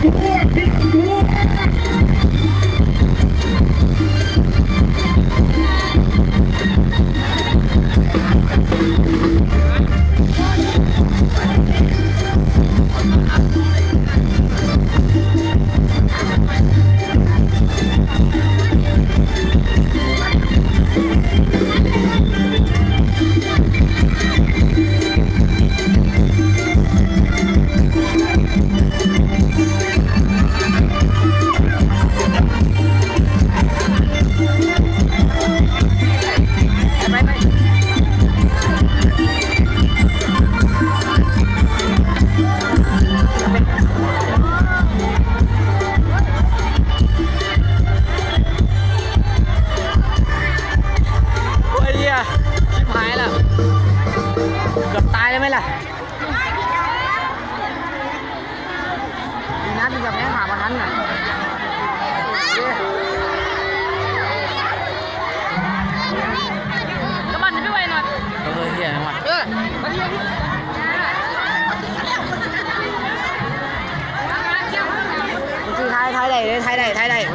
Que louco!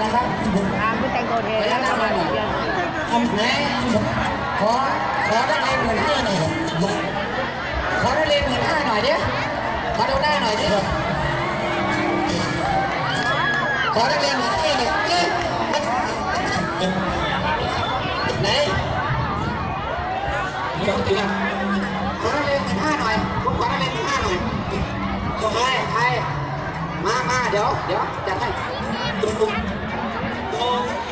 หมื่นห้าหน่อยเอ๊ะไหนจบจริงอ่ะขอนักเรียนหมื่นห้าหน่อยผมขอนักเรียนหมื่นห้าหน่อยใครใครมามาเดี๋ยวเดี๋ยวจัดให้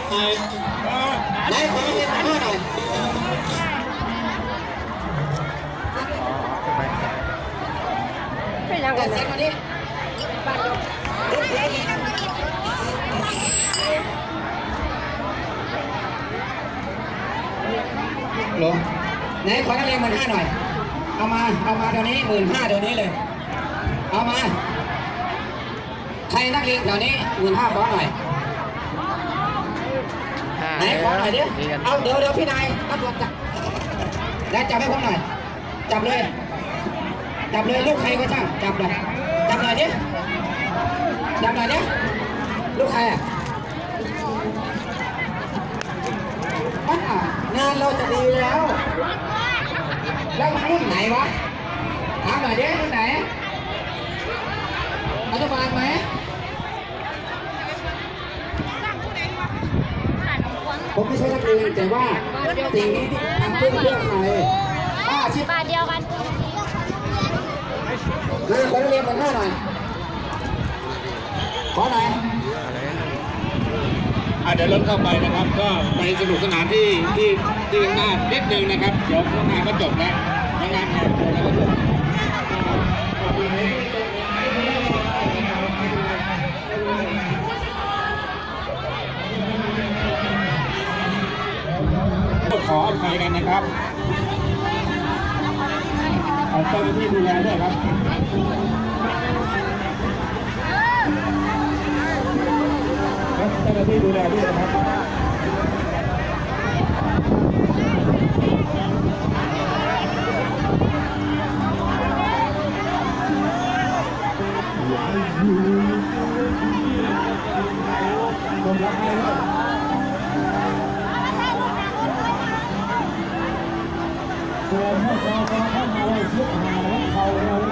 ไหนขอนักเรียนหมื่นห้าหน่อยไม่ยังกันเสียงมาดิหรอไหนขอนักเรียนมื่นห้าหน่อย เอามา เอามาเดี๋ยวนี้หมื่นห้าเดี๋ยวนี้เลย เอามา ใครนักเรียนเดี๋ยวนี้หมื่นห้าขอหน่อย ไหนขอหน่อยดิดีกันเอาเดี๋ยวเดี๋ยวพี่นายตำรวจจับแล้วจับให้ผมหน่อย จับเลย จับเลยลูกใครก็ช่าง จับเลยจับหน่อยดิจับหน่อยดิลูกใครอะมันอะงานเราจะดีแล้ว แล้วมันรุ่นไหนวะถามหน่อยดิรุ่นไหนอนุบาลไหม ผมไม่ใช่นักเรียนแต่ว่าสิ่งนี้ที่ทำเพื่อเพื่อใครป้าชิบบาทเดียวกันนายขอนักเรียนมาห้าหน่อยขอหน่อยอะเดี๋ยวรถเข้าไปนะครับ ก็ไปสนุกสนานที่ที่ที่ข้างหน้านิดนึงนะครับ เดี๋ยวงานก็จบแล้วงานแห่แล้วก็จบ ขออภัยกันนะครับเอาเจ้าหน้าที่ดูแลด้วยครับครับเจ้าหน้าที่ดูแลด้วยนะครับ 好好好，好好好。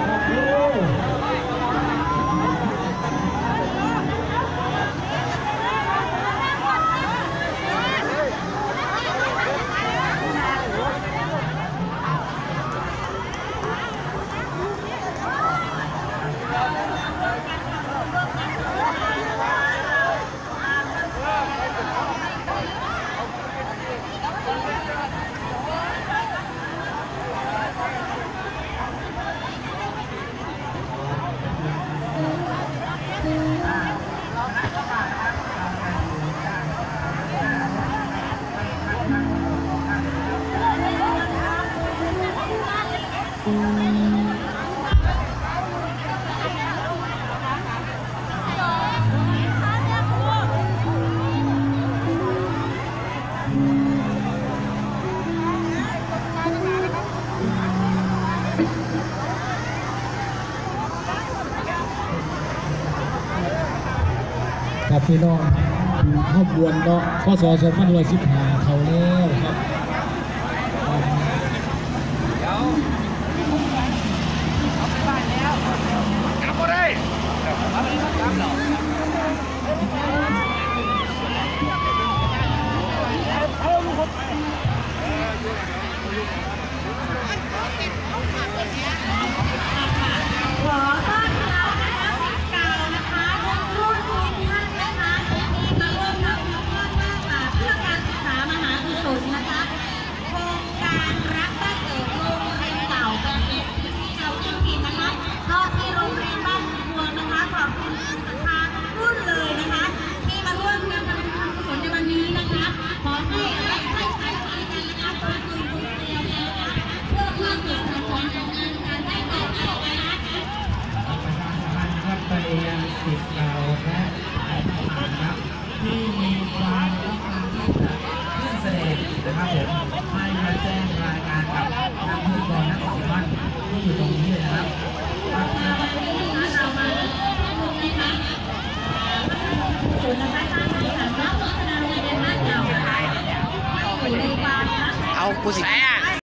ที่น้องข้าวบวนเนาะพันหกสิบห้า